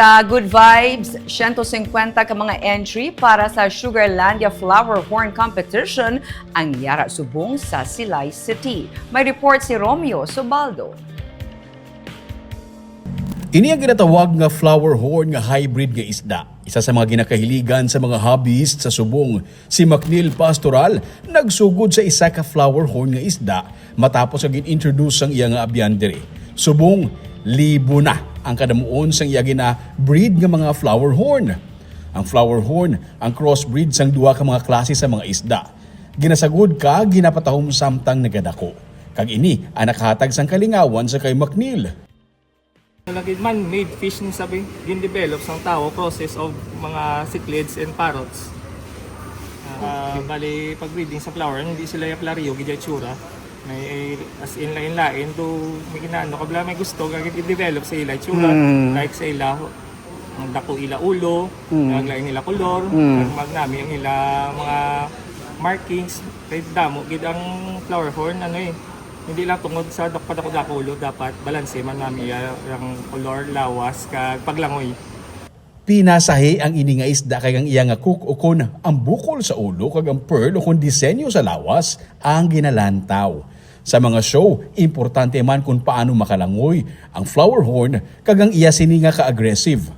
Sa Good Vibes, 150 ka mga entry para sa Sugarlandia Flower Horn Competition ang Yara Subong sa Silay City. May report si Romeo Subaldo. Ini ang ginatawag nga flower horn nga hybrid nga isda. Isa sa mga ginakahiligan sa mga hobbyist sa subong, si McNeil Pastoral nagsugod sa isa ka flower horn nga isda matapos ang introduce ang iya nga abyandere. Subong, libo na ang kadamuon sang iya gina breed nga mga flower horn. Ang flower horn ang crossbreed sang duha ka mga klase sa mga isda. Ginasagod ka ginapatahom samtang nagadako. Kag ini ang nakahatag sang kalingawan sa kay McNeil. Lagi man-made fish ni sabi, gin-develop sang tao process of mga cichlids and parrots. Ah, bali pag breeding sa flower, hindi sila yaplario gid tsura. May as in lain lain do may ginano kabla may gusto gagid i-develop sa ila tsura like sa ila ang dako ila ulo, mm. lain nila kolor, mm. magnami ang ila mga markings, kay damo gid ang flower horn ano eh hindi lang tungod sa dakpa dako dako ulo dapat balanse man nami ang kolor lawas kag paglangoy Pinasahi ang ini nga isda kay ang iya nga cook o kun ang bukol sa ulo kag ang pearl o kun disenyo sa lawas ang ginalantaw. Sa mga show, importante man kung paano makalangoy ang flower horn kag ang iya sini nga ka-aggressive.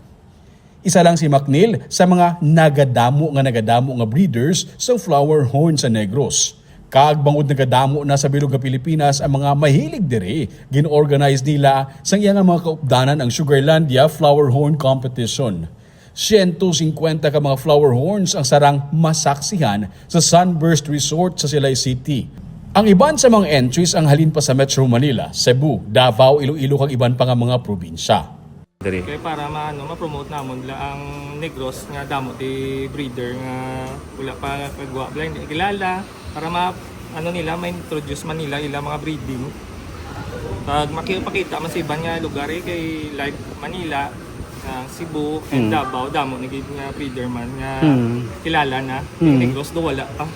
Isa lang si McNeil sa mga nagadamo nga nagadamo nga breeders sa flower horn sa Negros. Kag bangod nagadamo na sa bilog Pilipinas ang mga mahilig diri, gin-organize nila sa iya nga mga kaupdanan ang Sugarlandia Flower Horn Competition. 150 ka mga flower horns ang sarang masaksihan sa Sunburst Resort sa Silay City. Ang iban sa mga entries ang halin pa sa Metro Manila, Cebu, Davao, Iloilo kag iban pa nga mga probinsya. kay para maano ma-promote namon la ang negros nga damo ti breeder nga wala pa kagwa blind kilala para ma ano nila ma-introduce man nila ila mga breeding pag makipakita man sa iban nga lugar eh, kay like Manila ah, Cebu and Davao. Damo nagid nga breeder man nga kilala na. Negros do wala pa.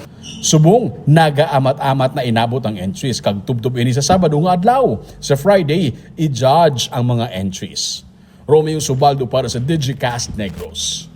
Subong, naga-amat-amat na inabot ang entries. Kag tubtub ini sa Sabado nga adlaw. Sa Friday, i-judge ang mga entries. Romeo Subaldo para sa Digicast Negros.